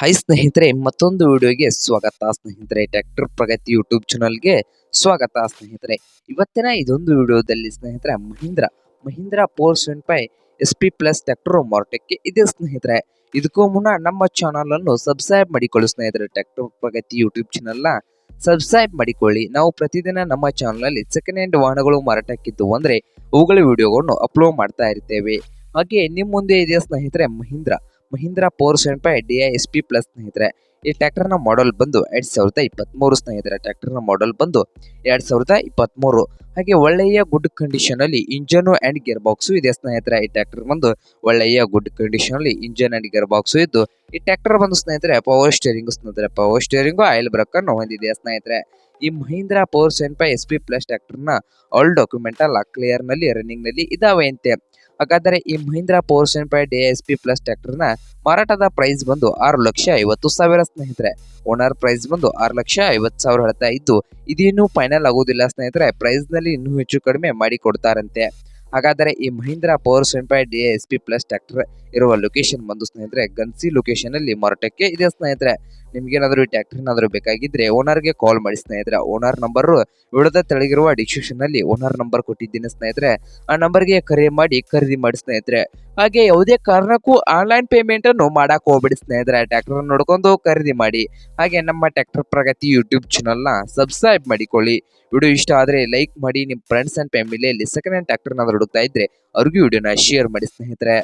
Hi ಸ್ನೇಹಿತರೆ, ಮತ್ತೊಂದು ವಿಡಿಯೋಗೆ ಸ್ವಾಗತ ಸ್ನೇಹಿತರೆ. ಟ್ರ್ಯಾಕ್ಟರ್ ಪ್ರಗತಿ ಯೂಟ್ಯೂಬ್ ಚಾನಲ್ಗೆ ಸ್ವಾಗತ ಸ್ನೇಹಿತರೆ. ಇವತ್ತಿನ ಇದೊಂದು ವಿಡಿಯೋದಲ್ಲಿ ಸ್ನೇಹಿತರೆ, Mahindra Mahindra four seven five S P plus tractor ಮಾರಾಟಕ್ಕೆ ಇದೆ ಸ್ನೇಹಿತರೆ. ಇದಕ್ಕೂ ಮುನ್ನ ನಮ್ಮ ಚಾನಲ್ ಅನ್ನು ಸಬ್ಸ್ಕ್ರೈಬ್ ಮಾಡಿಕೊಳ್ಳಿ ಸ್ನೇಹಿತರೆ. ಟ್ರ್ಯಾಕ್ಟರ್ ಪ್ರಗತಿ ಯೂಟ್ಯೂಬ್ ಚಾನಲ್ನ ಸಬ್ಸ್ಕ್ರೈಬ್ ಮಾಡಿಕೊಳ್ಳಿ. ನಾವು ಪ್ರತಿದಿನ ನಮ್ಮ ಚಾನಲಲ್ಲಿ ಸೆಕೆಂಡ್ ಹ್ಯಾಂಡ್ ವಾಹನಗಳು ಮಾರಾಟಕ್ಕಿದ್ದು ಅಂದರೆ, ಅವುಗಳ ವಿಡಿಯೋಗಳನ್ನು ಅಪ್ಲೋಡ್ ಮಾಡ್ತಾ ಇರ್ತೇವೆ. ಹಾಗೆ ನಿಮ್ಮ ಮುಂದೆ ಇದೆ ಸ್ನೇಹಿತರೆ, Mahindra. Mahindra four seven five D I S P plus ಸ್ನೇಹಿತರೆ, ಈ ಟ್ರ್ಯಾಕ್ಟರ್ನ ಮಾಡಲ್ ಬಂದು ಎರಡ್ ಸಾವಿರದ ಇಪ್ಪತ್ತ್ಮೂರು ಸ್ನೇಹಿತರೆ. ಟ್ರ್ಯಾಕ್ಟರ್ನ ಮಾಡಲ್ ಬಂದು ಎರಡ್ ಸಾವಿರದ ಇಪ್ಪತ್ತ್ಮೂರು ಹಾಗೆ ಒಳ್ಳೆಯ ಗುಡ್ ಕಂಡೀಷನಲ್ಲಿ ಇಂಜನು ಆ್ಯಂಡ್ ಗೇರ್ ಬಾಕ್ಸು ಇದೆ ಸ್ನೇಹಿತರೆ. ಈ ಟ್ರ್ಯಾಕ್ಟರ್ ಬಂದು ಒಳ್ಳೆಯ ಗುಡ್ ಕಂಡೀಷನಲ್ಲಿ ಇಂಜನ್ ಆ್ಯಂಡ್ ಗೇರ್ ಬಾಕ್ಸು ಇದ್ದು, ಈ ಟ್ರ್ಯಾಕ್ಟರ್ ಬಂದು ಸ್ನೇಹಿತರೆ ಪವರ್ ಸ್ಟೇರಿಂಗ್ ಸ್ನೇಹಿತರೆ. ಪವರ್ ಸ್ಟೇರಿಂಗು ಆಯಿಲ್ ಬ್ರಕನ್ನು ಹೊಂದಿದೆ ಸ್ನೇಹಿತರೆ. ಈ Mahindra power seven five S P plus ಟ್ರ್ಯಾಕ್ಟರ್ನ ಆಲ್ ಡಾಕ್ಯುಮೆಂಟ್ ಕ್ಲಿಯರ್ನಲ್ಲಿ ರನ್ನಿಂಗ್ನಲ್ಲಿ ನಲ್ಲಿ ರನ್ನಿಂಗ್ನಲ್ಲಿ ಇದಾವೆ ಅಂತೆ. ಹಾಗಾದರೆ ಈ Mahindra four seven five D S P plus ಟ್ರ್ಯಾಕ್ಟರ್ನ ಮಾರಾಟದ ಪ್ರೈಸ್ ಬಂದು ಆರು ಲಕ್ಷ ಐವತ್ತು ಸಾವಿರ ಸ್ನೇಹಿತರೆ. ಓನರ್ ಪ್ರೈಸ್ ಬಂದು ಆರು ಲಕ್ಷ ಐವತ್ತು ಸಾವಿರ ಹೇಳ್ತಾ ಇದ್ದು, ಇದೇನು ಫೈನಲ್ ಆಗೋದಿಲ್ಲ ಸ್ನೇಹಿತರೆ. ಪ್ರೈಸ್ನಲ್ಲಿ ಇನ್ನೂ ಹೆಚ್ಚು ಕಡಿಮೆ ಮಾಡಿ ಕೊಡ್ತಾರಂತೆ ಹಾಗಾದರೆ ಈ Mahindra power seven D S P plus tractor ಇರುವ ಲೊಕೇಶನ್ ಬಂದು ಸ್ನೇಹಿತರೆ, ಗನ್ಸಿ ಲೊಕೇಶನ್ ಅಲ್ಲಿ ಮಾರಾಟಕ್ಕೆ ಇದೆ ಸ್ನೇಹಿತರೆ. ನಿಮ್ಗೇನಾದರೂ ಈ ಟ್ರ್ಯಾಕ್ಟರ್ ಏನಾದರೂ ಬೇಕಾಗಿದ್ರೆ ಓನರ್ಗೆ ಕಾಲ್ ಮಾಡಿ ಸ್ನೇಹಿತರೆ. ಓನರ್ ನಂಬರ್ ವಿಡದ ತೆಳಗಿರುವ ಡಿಸ್ಕ್ರಿಪ್ಷನ್ ಅಲ್ಲಿ ಓನರ್ ನಂಬರ್ ಕೊಟ್ಟಿದ್ದೀನಿ ಸ್ನೇಹಿತರೆ. ಆ ನಂಬರ್ಗೆ ಕರೆ ಮಾಡಿ ಖರೀದಿ ಮಾಡಿ ಸ್ನೇಹಿತರೆ. ಹಾಗೆ ಯಾವುದೇ ಕಾರಣಕ್ಕೂ ಆನ್ಲೈನ್ ಪೇಮೆಂಟ್ ಅನ್ನು ಮಾಡಕ್ ಹೋಗ್ಬಿಡಿ ಸ್ನೇಹಿತರೆ. ಟ್ರ್ಯಾಕ್ಟರ್ ನೋಡ್ಕೊಂಡು ಖರೀದಿ ಮಾಡಿ. ಹಾಗೆ ನಮ್ಮ ಟ್ರ್ಯಾಕ್ಟರ್ ಪ್ರಗತಿ ಯೂಟ್ಯೂಬ್ ಚಾನಲ್ನ ಸಬ್ಸ್ಕ್ರೈಬ್ ಮಾಡಿಕೊಳ್ಳಿ. ವಿಡಿಯೋ ಇಷ್ಟ ಆದರೆ ಲೈಕ್ ಮಾಡಿ. ನಿಮ್ಮ ಫ್ರೆಂಡ್ಸ್ ಅಂಡ್ ಫ್ಯಾಮಿಲಿಯಲ್ಲಿ ಸೆಕೆಂಡ್ ಹ್ಯಾಂಡ್ ಟ್ರ್ಯಾಕ್ಟರ್ನ ಹುಡುಕ್ತಾ ಇದ್ರೆ ಅವ್ರಿಗೂ ವಿಡಿಯೋನ ಶೇರ್ ಮಾಡಿ ಸ್ನೇಹಿತರೆ.